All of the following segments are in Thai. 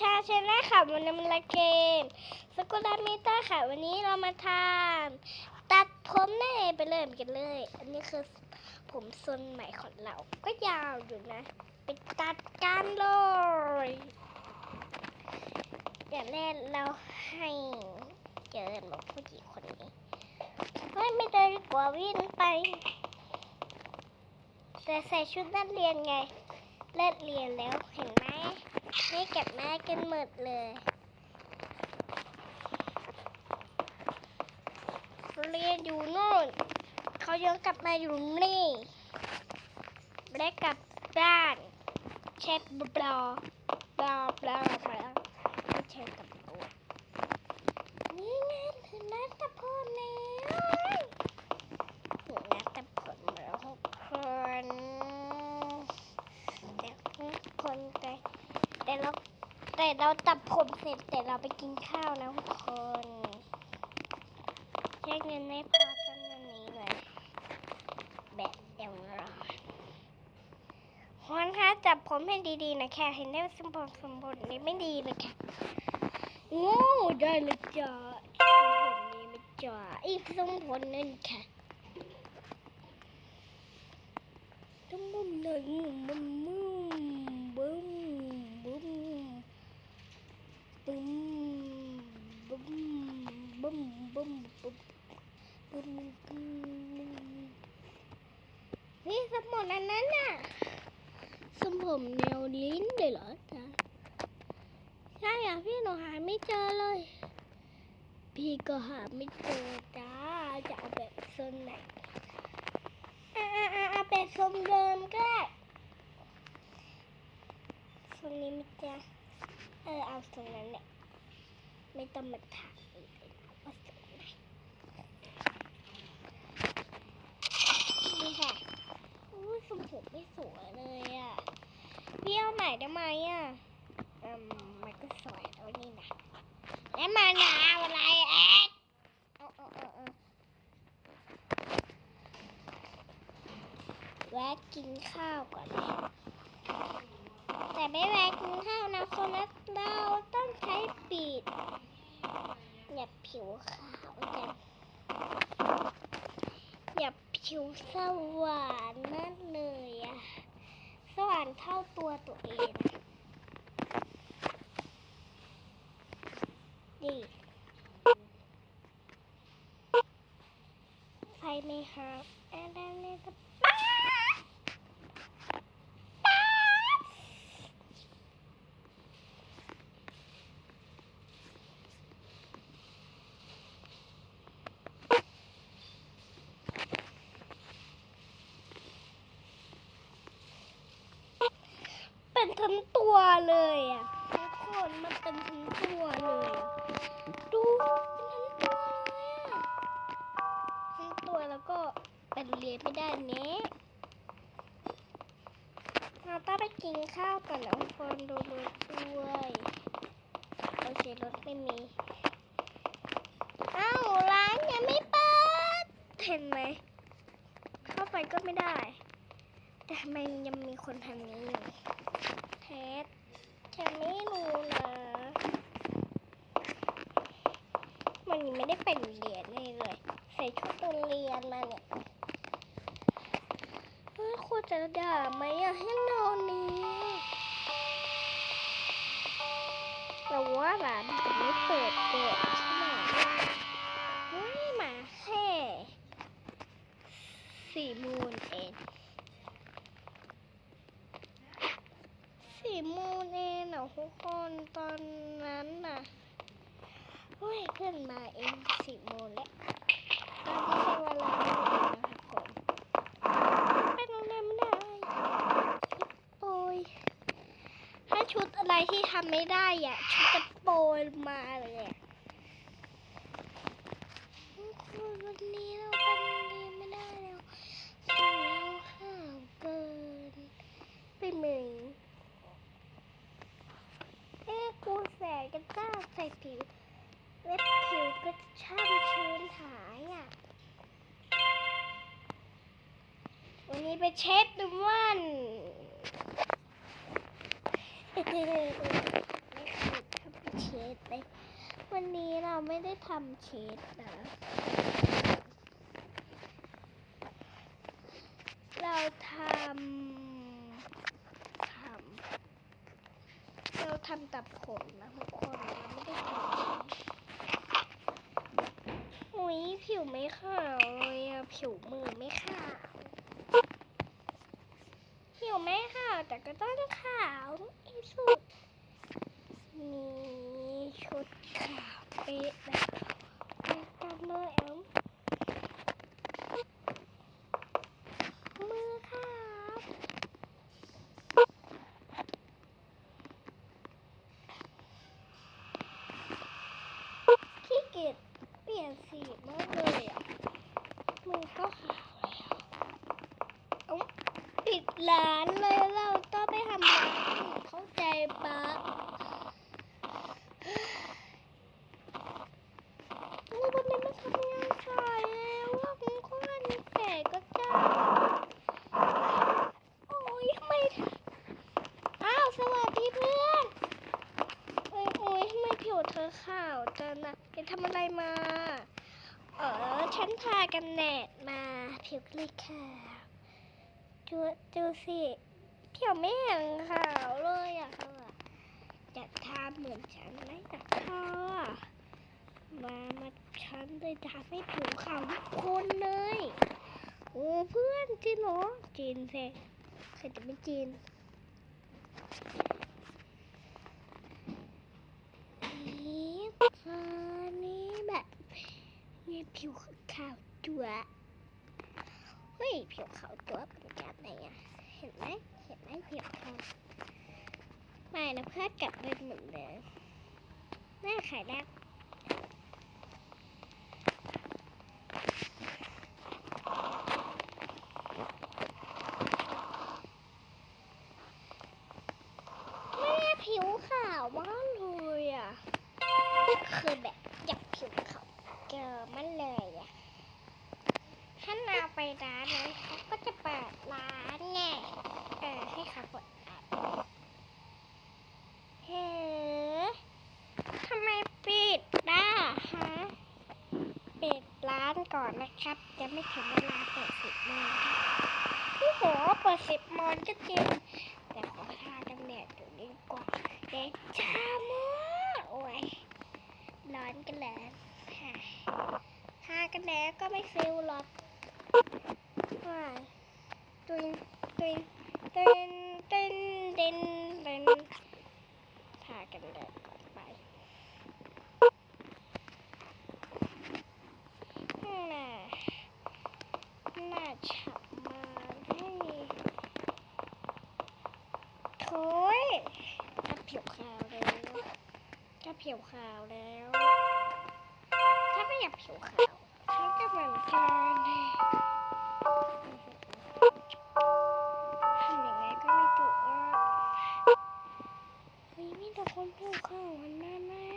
ชาชนะค่ะวันนี้มันละเกมสกุลามิเตอร์ค่ะ วันนี้เรามาทำตัดผมแน่ไปเลยกันเลย อันนี้คือผมทรงใหม่ของเรา ก็ยาวอยู่นะไปตัดกันเลยอย่างแรกเราให้เจอหมกผู้หญิงคนนี้เฮ้ยไม่เดินดีกว่าวิ่งไปแต่ใส่ชุดนักเรียนไงเลิกเรียนแล้วเห็นไหม ไม่เก็บแม่กันหมดเลยเรียนอยู่โน่น เขายังกลับมาอยู่นี่และกลับบ้านเช็ดบลอบลาบลาบลาไม่ใช่กับตัวนี่ไงถึงนัดตะพลแล้วถึงนัดตะพลแล้วทุกคนแต่ทุกคนแต่แต่เรา แต่เราตัดผมเสร็จแต่เราไปกินข้าวนะทุกคนใช้เงินไม่พอจนวันนี้เลยแบบเอวร้อนฮอนคะจับผมให้ดีๆนะแค่เห็นได้ว่าสมบูรณ์สมบูรณ์นี่ไม่ดีเลยค่ะโอ้ได้เลยจ้าทรงผมนี้ไม่จ้าอีกทรงผมนั่นค่ะต้องมุมหนึ่งมุมมุมบึ้มบึ้ม บึ้มบึ้มบึ้มบึ้มบึ้มบึ้มบึ้มนี่สมองอันนั้นน่ะสมผมแนวลิ้นเลยเหรอจ๊ะใช่อะพี่หนูหาไม่เจอเลย พี่ก็หาไม่เจอจ้าจะเอาแบบทรงไหนอ่าอ่าเอาแบบทรงเดิมก็ได้ทรงนี้มั้ยจ๊ะ เออเอาทรงนั้นแหละไม่ต้องมาถามอีกเลยว่าทรงไหนนี่ค่ะอุ้ยทรงผมไม่สวยเลยอะพี่เอาใหม่ได้ไหมอะอืมมันก็สวยแล้วนี่นะแล้วมาหนาวอะไรเอ๊ะเอาเอาเอาเอาแวะกินข้าวก่อนนะ แต่ไม่แวะกินข้าวนะคนนะเราต้องใช้ปีดอย่าผิวขาวจังอย่าผิวสว่านมากเลยอะสว่านเท่าตัวตัวเองดีไฟไหมครับแอนแอนนี่ก็ป๊าดป๊าด เป็นทั้งตัวเลยอะทุกคนมันเป็นทั้งตัวเลยอะดูเป็นทั้งตัวเลยอะทั้งตัวแล้วก็เป็นเรียนไม่ได้เนี้ยเราต้องไปกินข้าวก่อนนะทุกคนดูรถด้วยโอเครถไม่มีอ้าวร้านยังไม่เปิดเห็นไหมเข้าไปก็ไม่ได้ แต่ทำไมยังมีคนทำนี้อยู่เทสฉันไม่รู้นะ มันไม่ได้ไปโรงเรียนเลยเลย ใส่ชุดโรงเรียนมาเนี่ยเฮ้ยควรจะด่าไหมอะให้นอนนี้แต่ว่าร้านจะไม่เปิดเปิดใช่ไหมเฮ้ยมาแค่สี่มูลเอง สี่โมงเองนะ ทุกคนตอนนั้นน่ะเฮ้ยขึ้นมาเองสิโมงแล้วตอนนี้เป็นเวลานะครับผมไปโรงเรียนไม่ได้โปรยถ้าชุดอะไรที่ทำไม่ได้อะ ชุดจะโปรยมาเลยอะ วเล็บผิวก็ช่ำชื้นหายอะ วันนี้ไปเช็ดดูมันไม่ขวันนี้เราไม่ได้ทำเค้กนะ เราทำทำเราทำแต่ผลนะทุกคนเราไม่ได้ทำเค้กอุ้ยผิวไม่ขาว หิวมือไม่ขาวผิวไม่ขาวแต่ก็ต้องขาวที่สุดมีชุดขาวเป๊ะบเป๊ะกันเลยแอมมือขาวขี้เกียจเปลี่ยนสีมากเลยอะ มือก็ขาวแล้วเอ้าปิดร้านเลยเราต้องไปทำร้านอื่นเข้าใจปะ แล้ววันนี้มาทำงานสายแล้วว่าคุณข้อนแก่ก็จ้าโอ้ยทำไมอ้าวสวัสดีเพื่อนโอ้ยโอ้ยทำไมผิว เธอขาวจังนะไปทำอะไรมา เออฉันทากันแดดมาผิวกลยขาวดูดูสิผิวไม่เห็นขาวเลยอะค่ะจะทาเหมือนฉันไหมนะค่ะมามาฉันเลยทำให้ผิวขาวทุกคนเลยโอ้เพื่อนจริงเหรอจีนสิใครจะไม่จีน นี่ตอนนี้แบบมีผิวขาวจัวเฮ้ยผิวขาวจัวเป็นแบบไหนอะเห็นไหมเห็นไหมผิวขาวไม่นะเพื่อนกลับเป็นเหมือนเดิมแม่ขายได้แม่ผิวขาวมากเลยอะคือแบบอยากผิวขาวเจอมันเลยอะถ้านาไปร้านนั้นเขาก็จะเปิดร้านไงเออให้เขาเปิดร้านเฮ้ทำไมปิดล่ะฮะปิดร้านก่อนนะ ครับยังไม่ถึงเวลาเปิดสิบโมงโอ้โหเปิดสิบโมงก็จริง แต่ขอทากันแดดอยู่ดีกว่าเด็ดช้ามากโอ้ยร้อนกันแล้วค่ะทากันแดดก็ไม่ฟิลหรอกว้าตุนตุนตุนตุนตุนตุนทากันแดดก่อนไปน่าน่าฉับมาให้ โถยถ้าผิวขาวแล้วถ้า ผิวขาวแล้ว ถ้าไม่อยากผิวขาวฉันก็เหมือนกันทำยังไงก็ไม่ถูกอะเฮ้ยมีแต่คนผิวขาวมันน่าแน่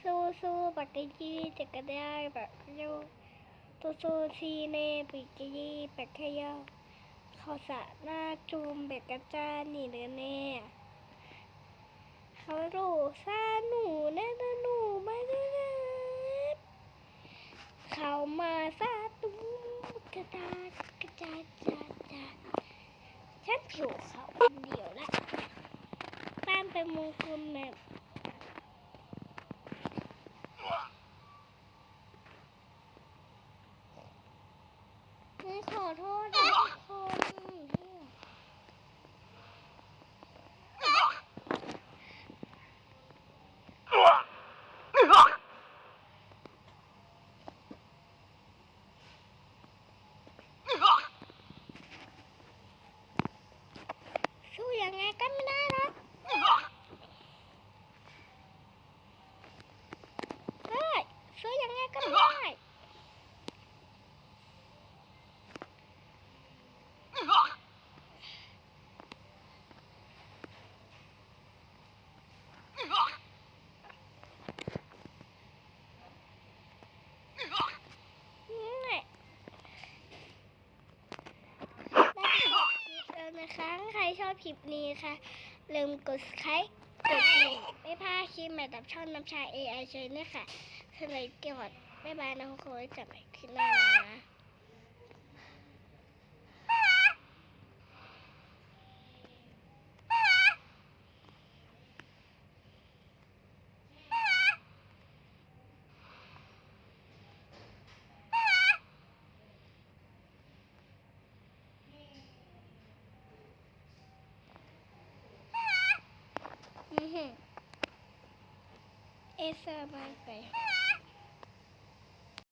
สู้สู้ปากกยีจะกระได้แบบโยตัวโซซีเน่ปิกยีแปกขยาเขาสะหน้าจูมเบกกระจานนี่เลยแน่ เขาโรซาหนูแน่นะหนูมาเลยนเขามาซาตุ้มกระดาษกระจาดจาจาฉันผิวเขาคนเดียวละบ้ามไปมงคลแบบเฮ้ยขอโทษนะทุกคน สู้ ยังไงก็ไม่ได้หรอกเฮ้ยสู้ยังไงก็ไม่ได้ นี่แหละและจบคลิปแล้วนะคะถ้าใคร ชอบคลิปนี้ค่ะลืมกดไลค์กดหนึ่งบ๊ายพาคลิปใหม่กับช่องน้ำชา AI เชยเนี่ยค่ะสำหรับเกี่ยวกับบ๊ายบายนะคุณคนไว้เจับใหม่คลิปหน้านะ อือหือ